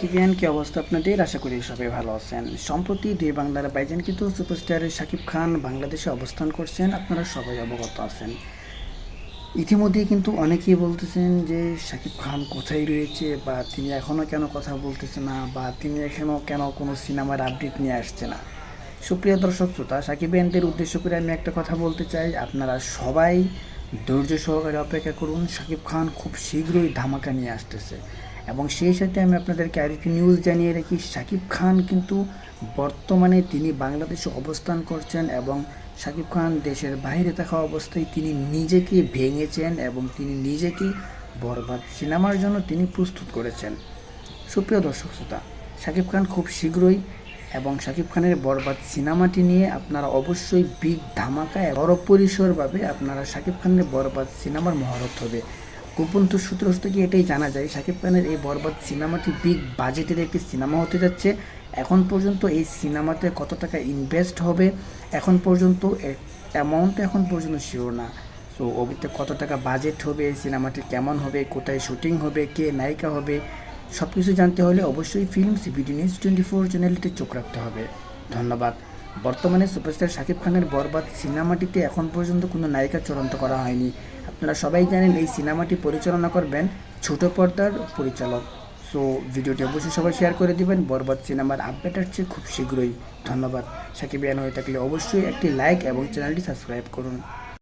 কিভিয়ান কি অবস্থা আপনাদের? আশা করি সবাই ভালো আছেন। সম্প্রতি দুই বাংলার সুপারস্টার খান বাংলাদেশে অবস্থান করছেন। আপনারা সবাই অবগত আছেন। ইতিমধ্যে কিন্তু অনেকেই বলতেছেন যে খান কোথায় রয়েছে বা তিনি এখনও কেন কথা বলতেছে না বা তিনি এখনও কেন কোনো সিনেমার আপডেট নিয়ে আসছে না। সুপ্রিয় দর্শক শ্রোতা সাকিব ইয়ানদের উদ্দেশ্য করে আমি একটা কথা বলতে চাই। আপনারা সবাই ধৈর্য সহকারে অপেক্ষা করুন। শাকিব খান খুব শীঘ্রই ধামাকা নিয়ে আসতেছে। এবং সেই সাথে আমি আপনাদেরকে আরেকটি নিউজ জানিয়ে রাখি। শাকিব খান কিন্তু বর্তমানে তিনি বাংলাদেশে অবস্থান করছেন এবং শাকিব খান দেশের বাইরে থাকা অবস্থায় তিনি নিজেকে ভেঙেছেন এবং তিনি নিজেকে বরবাদ সিনেমার জন্য তিনি প্রস্তুত করেছেন। সুপ্রিয় দর্শক শ্রোতা, শাকিব খান খুব শীঘ্রই এবং শাকিব খানের বরবাদ সিনেমাটি নিয়ে আপনারা অবশ্যই বিগ ধামাকা বড় পরিসরভাবে আপনারা শাকিব খানের বরবাদ সিনেমার মহরত হবে। গোপন সূত্র থেকে এটাই জানা যায়। শাকিব খানের এই বরবাদ সিনেমাটি বিগ বাজেটের একটি সিনেমা হতে যাচ্ছে। এখন পর্যন্ত এই সিনেমাতে কত টাকা ইনভেস্ট হবে? এখন পর্যন্ত অ্যামাউন্ট এখন পর্যন্ত শিওর না। তো ওবিতে কত টাকা বাজেট হবে? এই সিনেমাটি কেমন হবে? কোথায় শুটিং হবে? কে নায়িকা হবে? সব কিছু জানতে হলে অবশ্যই film CBD news twenty four চ্যানেলটি চোখ রাখতে হবে। ধন্যবাদ। বর্তমানে সুপারস্টার শাকিব খানের বরবাদ সিনেমাটিতে এখন পর্যন্ত কোনো নায়িকা চূড়ান্ত করা হয়নি। আপনারা সবাই জানেন এই সিনেমাটি পরিচালনা করবেন ছোট পর্দার পরিচালক। সো ভিডিওটি অবশ্যই সবাই শেয়ার করে দিবেন। বরবাদ সিনেমার আপডেট আসছে খুব শীঘ্রই। ধন্যবাদ। সাকিব হয়ে থাকলে অবশ্যই একটি লাইক এবং চ্যানেলটি সাবস্ক্রাইব করুন।